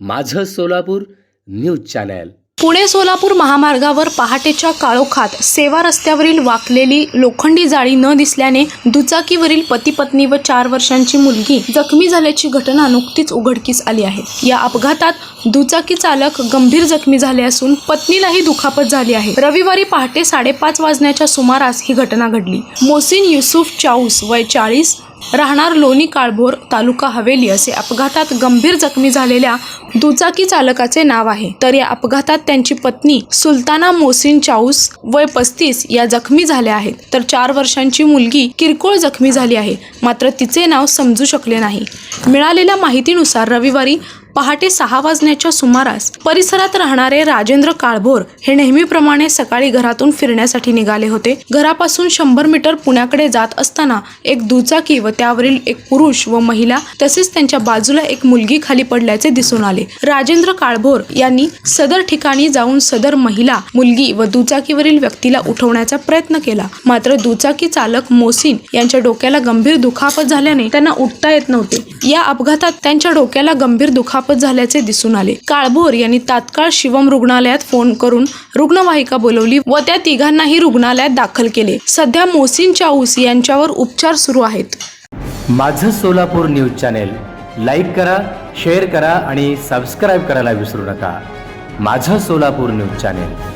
माझं Solapur news channel. Pune Solapur महामार्गावर पहाटेच्या काळोखात सेवा रस्त्यावरील वाकलेली लोखंडी जाळी न दिसल्याने दुचाकीवरील पती पत्नी व चार वर्षांची मुलगी जखमी झाल्याची घटना नुकतीच उघडकीस आली आहे. या अपघातात दुचाकी चालक गंभीर जखमी झाले असून पत्नीलाही दुखापत झाली आहे. रविवारी पहाटे साडेपाच वाजण्याच्या सुमारास ही घटना घडली. मोसिन युसुफ चाऊस वय चाळीस राहणार लोणी काळभोर तालुका हवेली असे अपघातात गंभीर जखमी झालेल्या दुचाकी चालकाचे नाव आहे. तर या अपघातात त्यांची पत्नी सुलताना मोसिन चाऊस वय पस्तीस या जखमी झाल्या आहेत. तर चार वर्षांची मुलगी किरकोळ जखमी झाली आहे. मात्र तिचे नाव समजू शकले नाही. मिळालेल्या माहितीनुसार रविवारी पहाटे सहा वाजण्याच्या सुमारास परिसरात राहणारे राजेंद्र काळभोर हे नेहमीप्रमाणे सकाळी घरातून फिरण्यासाठी निघाले होते. घरापासून शंभर मीटर पुण्याकडे जात असताना एक दुचाकी व त्यावरील एक पुरुष व महिला तसेच त्यांच्या बाजूला एक मुलगी खाली पडल्याचे दिसून आले. राजेंद्र काळभोर यांनी सदर ठिकाणी जाऊन सदर महिला मुलगी व दुचाकीवरील व्यक्तीला उठवण्याचा प्रयत्न केला. मात्र दुचाकी चालक मोसिन यांच्या डोक्याला गंभीर दुखापत झाल्याने त्यांना उठता येत नव्हते. या अपघातात त्यांच्या डोक्याला गंभीर दुखापत झाल्याचे दिसून आले. काळभोर यांनी तात्काळ शिवम रुग्णालयात फोन करून रुग्णवाहिका बोलवली व त्या तिघांनाही रुग्णालयात दाखल केले. सध्या मोसिन चाऊस यांच्यावर उपचार सुरू आहेत. माझं सोलापूर न्यूज चॅनेल लाईक करा शेअर करा आणि सबस्क्राईब करायला विसरू नका. माझं सोलापूर न्यूज चॅनेल.